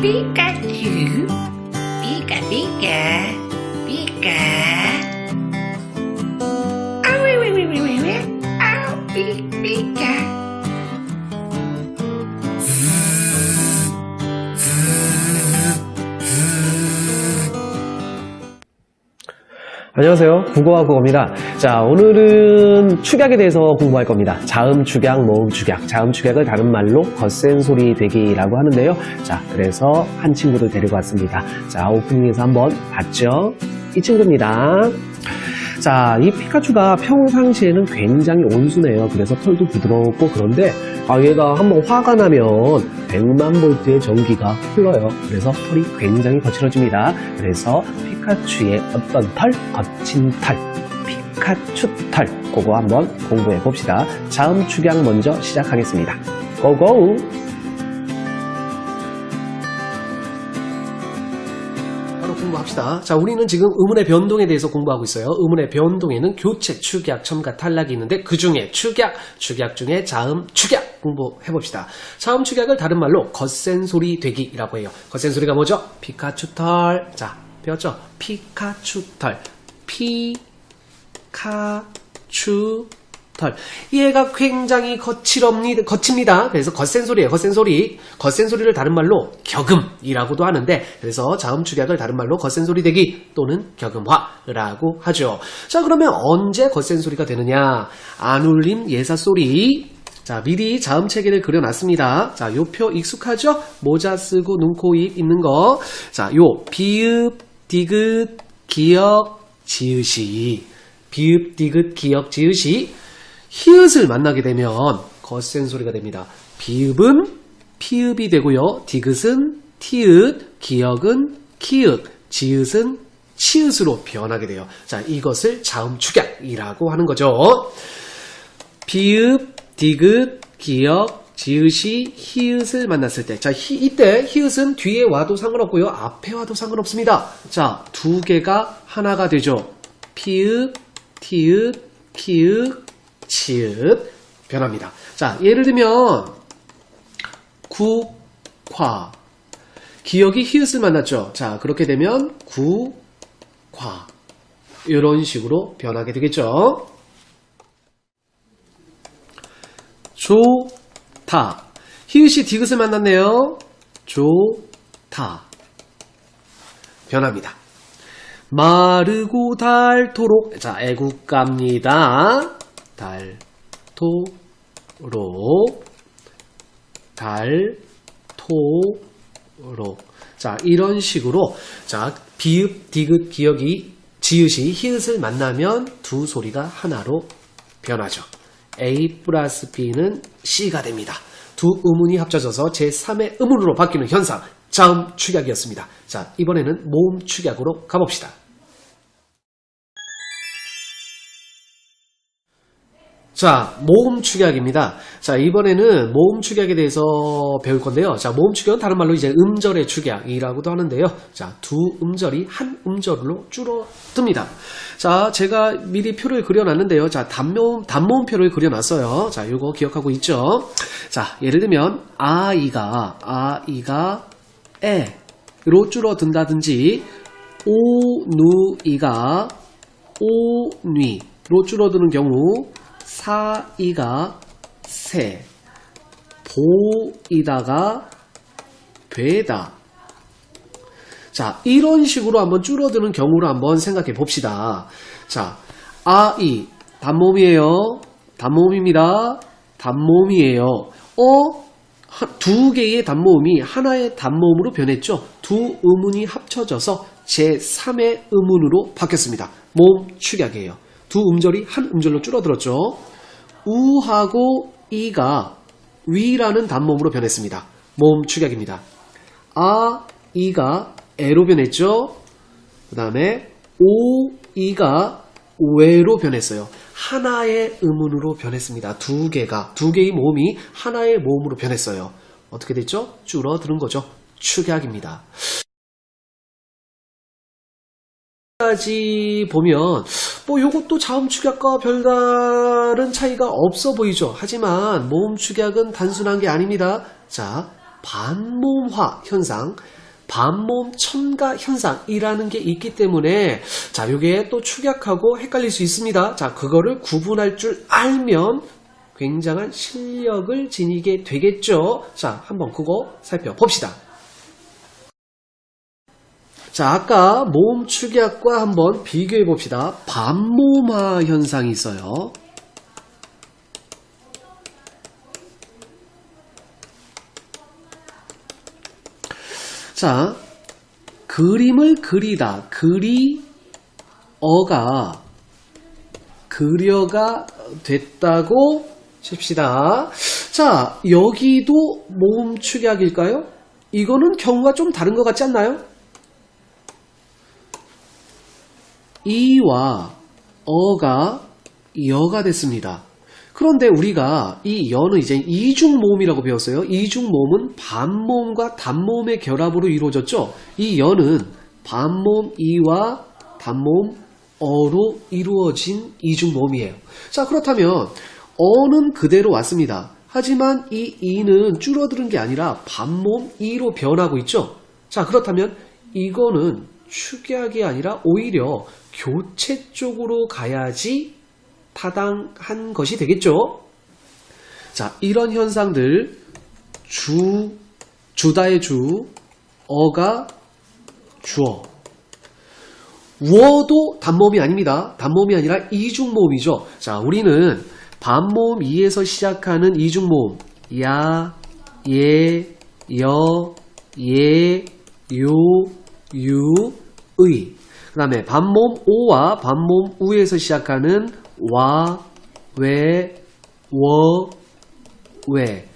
피 안녕하세요. 국어와 국어입니다. 자, 오늘은 축약에 대해서 공부할 겁니다. 자음 축약, 모음 축약. 자음 축약을 다른 말로 겉센 소리 되기라고 하는데요. 자, 그래서 한 친구를 데리고 왔습니다. 자, 오프닝에서 한번 봤죠? 이 친구입니다. 자, 이 피카츄가 평상시에는 굉장히 온순해요. 그래서 털도 부드럽고 그런데 아, 얘가 한번 화가 나면 100만 볼트의 전기가 흘러요. 그래서 털이 굉장히 거칠어집니다. 그래서 피카츄의 어떤 털? 거친 털. 피카츄 털. 그거 한번 공부해 봅시다. 자음 축약 먼저 시작하겠습니다. 고고! 공부합시다. 자, 우리는 지금 의문의 변동에 대해서 공부하고 있어요. 의문의 변동에는 교체, 축약, 첨가, 탈락이 있는데 그 중에 축약, 축약 중에 자음, 축약 공부해 봅시다. 자음 축약을 다른 말로 겉센 소리 되기라고 해요. 겉센 소리가 뭐죠? 피카츄 털. 자, 배웠죠? 피카츄 털. 피카츄 털. 얘가 굉장히 거칠옵니다. 거칩니다. 그래서 겉센 소리예요. 겉센 소리. 겉센 소리를 다른 말로 격음이라고도 하는데 그래서 자음 축약을 다른 말로 겉센 소리 되기 또는 격음화라고 하죠. 자, 그러면 언제 겉센 소리가 되느냐? 안 울림 예사 소리. 자, 미리 자음 체계를 그려놨습니다. 자, 요 표 익숙하죠? 모자 쓰고 눈, 코, 입 있는 거. 자, 요 비읍, 디귿, 기역, 지읒이. 비읍, 디귿, 기역, 지읒이. 히읗을 만나게 되면 거센 소리가 됩니다. 비읍은 피읍이 되고요. 디귿은 티읕, 기역은 키읔, 지읒은 치읒으로 변하게 돼요. 자, 이것을 자음 축약이라고 하는 거죠. 비읍, 디귿, 기역, 지읒이 히읗을 만났을 때. 자, 히- 이때 히읗은 뒤에 와도 상관없고요. 앞에 와도 상관없습니다. 자, 두 개가 하나가 되죠. 피읍, 티읕, 키읔, 치읒 변합니다. 자, 예를 들면 국화 기억이 히읗을 만났죠. 자, 그렇게 되면 국화 이런 식으로 변하게 되겠죠. 좋다 히읗이 디귿을 만났네요. 좋다 변합니다. 마르고 닳도록 자 애국 갑니다. 닳도록 닳도록 자 이런 식으로 자 비읍 디귿 기역이 지읒이 히읗을 만나면 두 소리가 하나로 변하죠. A 플러스 B는 C가 됩니다. 두 음운이 합쳐져서 제3의 음운으로 바뀌는 현상 자음 축약이었습니다. 자 이번에는 모음 축약으로 가봅시다. 자, 모음 축약입니다. 자, 이번에는 모음 축약에 대해서 배울 건데요. 자, 모음 축약은 다른 말로 이제 음절의 축약이라고도 하는데요. 자, 두 음절이 한 음절로 줄어듭니다. 자, 제가 미리 표를 그려놨는데요. 자, 단모음, 단모음표를 그려놨어요. 자, 요거 기억하고 있죠? 자, 예를 들면, 아이가, 아이가, 에 로 줄어든다든지, 오누이가, 오뉘 로 줄어드는 경우, 사이가 새, 보이다가 되다. 자, 이런 식으로 한번 줄어드는 경우를 한번 생각해 봅시다. 자, 아이, 단모음이에요. 단모음입니다. 단모음이에요. 어? 하- 두 개의 단모음이 하나의 단모음으로 변했죠. 두 음운이 합쳐져서 제3의 음운으로 바뀌었습니다. 모음 축약이에요. 두 음절이 한 음절로 줄어들었죠. 우하고 이가 위라는 단모음으로 변했습니다. 모음 축약입니다. 아, 이가 에로 변했죠. 그 다음에 오, 이가 외로 변했어요. 하나의 음운으로 변했습니다. 두 개가, 두 개의 모음이 하나의 모음으로 변했어요. 어떻게 됐죠? 줄어드는 거죠. 축약입니다. 까지 보면 뭐 요것도 자음 축약과 별다른 차이가 없어 보이죠. 하지만 모음 축약은 단순한 게 아닙니다. 자, 반모음화 현상, 반모음 첨가 현상이라는 게 있기 때문에 자, 요게 또 축약하고 헷갈릴 수 있습니다. 자, 그거를 구분할 줄 알면 굉장한 실력을 지니게 되겠죠. 자, 한번 그거 살펴봅시다. 자, 아까 모음 축약과 한번 비교해 봅시다. 반모음화 현상이 있어요. 자, 그림을 그리다. 그리, 어가, 그려가 됐다고 칩시다. 자, 여기도 모음 축약일까요? 이거는 경우가 좀 다른 것 같지 않나요? 이와 어가 여가 됐습니다. 그런데 우리가 이 여는 이제 이중모음이라고 배웠어요. 이중모음은 반모음과 단모음의 결합으로 이루어졌죠. 이 여는 반모음 이와 단모음 어로 이루어진 이중모음이에요. 자, 그렇다면 어는 그대로 왔습니다. 하지만 이 이는 줄어드는 게 아니라 반모음 이로 변하고 있죠. 자, 그렇다면 이거는 축약이 아니라 오히려 교체 쪽으로 가야지 타당한 것이 되겠죠. 자, 이런 현상들 주 주다의 주 어가 주어 우어도 단모음이 아닙니다. 단모음이 아니라 이중모음이죠. 자, 우리는 반모음 이에서 시작하는 이중모음 야, 예, 여, 예, 요, 유, 의. 그 다음에 반모음 오와 반모음 우에서 시작하는 와, 왜, 워, 왜.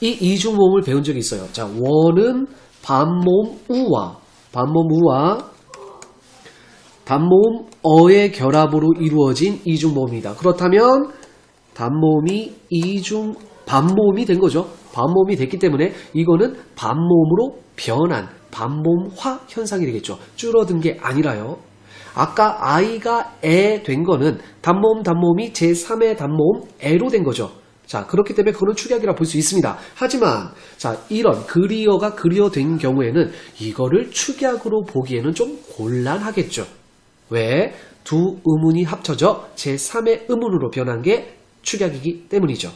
이 이중모음을 배운 적이 있어요. 자, 워는 반모음 우와, 반모음 우와 단모음 어의 결합으로 이루어진 이중모음이다. 그렇다면 단모음이 이중 반모음이 된 거죠. 반모음이 됐기 때문에 이거는 반모음으로 변한 반모음화 현상이 되겠죠. 줄어든 게 아니라요. 아까 아이가 에 된 거는 단모음 단모음이 제3의 단모음 에로 된 거죠. 자, 그렇기 때문에 그거는 축약이라 볼 수 있습니다. 하지만, 자, 이런 그리어가 그리어된 경우에는 이거를 축약으로 보기에는 좀 곤란하겠죠. 왜? 두 음운이 합쳐져 제3의 음운으로 변한 게 축약이기 때문이죠.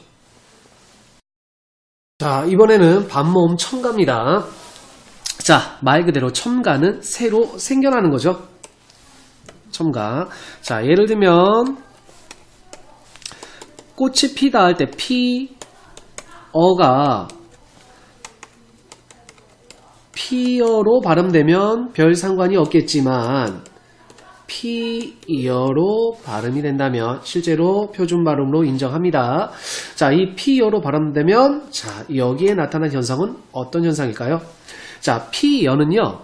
자, 이번에는 반모음 첨가입니다. 자, 말 그대로 첨가는 새로 생겨나는 거죠. 첨가. 자, 예를 들면, 꽃이 피다 할 때 피, 어가 피어로 발음되면 별 상관이 없겠지만, 피어로 발음이 된다면 실제로 표준 발음으로 인정합니다. 자, 이 피어로 발음되면 자, 여기에 나타난 현상은 어떤 현상일까요? 자, 피여는요.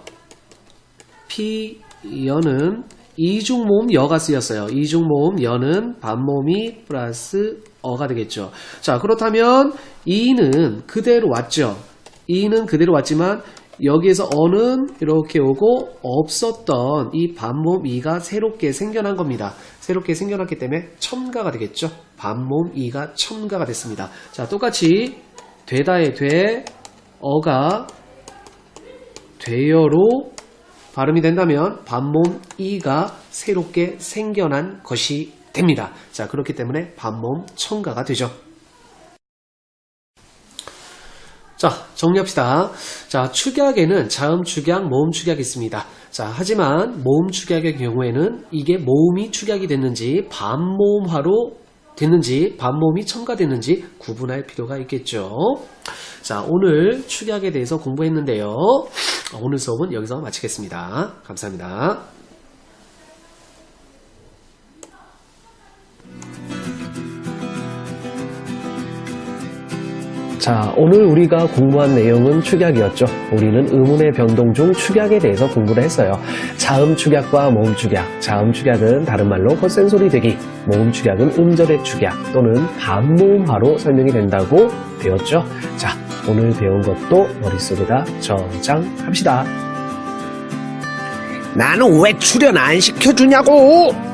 피여는 이중모음 여가 쓰였어요. 이중모음 여는 반모음이 플러스 어가 되겠죠. 자, 그렇다면 이는 그대로 왔죠. 이는 그대로 왔지만 여기에서 어는 이렇게 오고 없었던 이 반모음 이가 새롭게 생겨난 겁니다. 새롭게 생겨났기 때문에 첨가가 되겠죠. 반모음 이가 첨가가 됐습니다. 자, 똑같이 되다의 돼, 어가 되어로 발음이 된다면 반모음 이가 새롭게 생겨난 것이 됩니다. 자, 그렇기 때문에 반모음 첨가가 되죠. 자, 정리합시다. 자, 축약에는 자음 축약, 모음 축약이 있습니다. 자, 하지만 모음 축약의 경우에는 이게 모음이 축약이 됐는지 반모음화로 됐는지 반모음이 첨가됐는지 구분할 필요가 있겠죠. 자, 오늘 축약에 대해서 공부했는데요. 오늘 수업은 여기서 마치겠습니다. 감사합니다. 자, 오늘 우리가 공부한 내용은 축약이었죠. 우리는 의문의 변동 중 축약에 대해서 공부를 했어요. 자음 축약과 모음 축약. 자음 축약은 다른 말로 헛센소리 되기. 모음 축약은 음절의 축약 또는 반모음화로 설명이 된다고 배웠죠. 자, 오늘 배운 것도 머릿속에다 저장합시다. 나는 왜 출연 안 시켜주냐고!